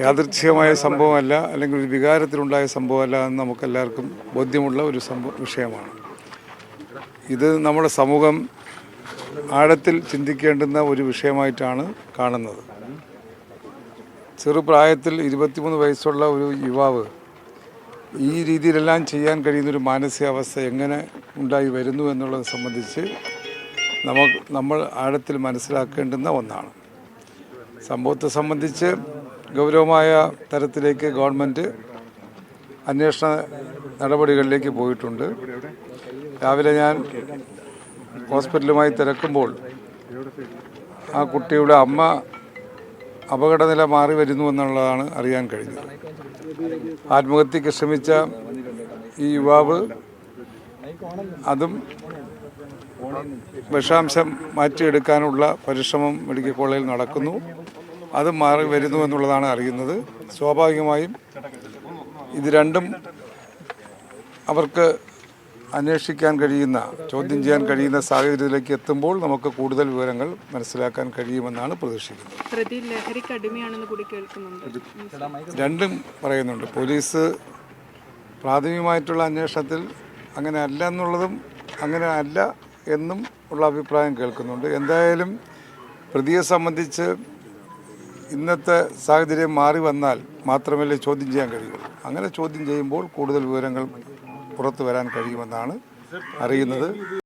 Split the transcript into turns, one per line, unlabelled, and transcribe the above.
യാദൃച്ഛികമായ സംഭവമല്ല അല്ലെങ്കിൽ ഒരു വികാരത്തിലുണ്ടായ സംഭവമല്ല എന്ന് നമുക്കെല്ലാവർക്കും ബോധ്യമുള്ള ഒരു സംഭവ വിഷയമാണ്. ഇത് നമ്മുടെ സമൂഹം ആഴത്തിൽ ചിന്തിക്കേണ്ടുന്ന ഒരു വിഷയമായിട്ടാണ് കാണുന്നത്. ചെറുപ്രായത്തിൽ ഇരുപത്തിമൂന്ന് വയസ്സുള്ള ഒരു യുവാവ് ഈ രീതിയിലെല്ലാം ചെയ്യാൻ കഴിയുന്നൊരു മാനസികാവസ്ഥ എങ്ങനെ ഉണ്ടായി വരുന്നു എന്നുള്ളത് സംബന്ധിച്ച് നമ്മൾ ആഴത്തിൽ മനസ്സിലാക്കേണ്ടുന്ന ഒന്നാണ്. സംഭവത്തെ സംബന്ധിച്ച് ഗൗരവമായ തരത്തിലേക്ക് ഗവൺമെന്റ് അന്വേഷണ നടപടികളിലേക്ക് പോയിട്ടുണ്ട്. രാവിലെ ഞാൻ ഹോസ്പിറ്റലുമായി തിരക്കുമ്പോൾ ആ കുട്ടിയുടെ അമ്മ അപകടനില മാറി വരുന്നു എന്നുള്ളതാണ് അറിയാൻ കഴിഞ്ഞത്. ആത്മഹത്യക്ക് ശ്രമിച്ച ഈ യുവാവ് അതും വിഷാംശം മാറ്റിയെടുക്കാനുള്ള പരിശ്രമം മെഡിക്കൽ കോളേജിൽ നടക്കുന്നു. അത് മാറി വരുന്നു എന്നുള്ളതാണ് അറിയുന്നത്. സ്വാഭാവികമായും ഇത് രണ്ടും അവർക്ക് അന്വേഷിക്കാൻ കഴിയുന്ന ചോദ്യം ചെയ്യാൻ കഴിയുന്ന സാഹചര്യത്തിലേക്ക് എത്തുമ്പോൾ നമുക്ക് കൂടുതൽ വിവരങ്ങൾ മനസ്സിലാക്കാൻ കഴിയുമെന്നാണ് പ്രതീക്ഷിക്കുന്നത്. രണ്ടും പറയുന്നുണ്ട്. പോലീസ് പ്രാഥമികമായിട്ടുള്ള അന്വേഷണത്തിൽ അങ്ങനെ അല്ല എന്നുള്ളതും അങ്ങനെ അല്ല എന്നും ഉള്ള അഭിപ്രായം കേൾക്കുന്നുണ്ട്. എന്തായാലും പ്രതിയെ സംബന്ധിച്ച് ഇന്നത്തെ സാഹചര്യം മാറി വന്നാൽ മാത്രമല്ലേ ചോദ്യം ചെയ്യാൻ കഴിയുള്ളൂ അങ്ങനെ ചോദ്യം ചെയ്യുമ്പോൾ കൂടുതൽ വിവരങ്ങൾ പുറത്തു വരാൻ കഴിയുമെന്നാണ് അറിയുന്നത്.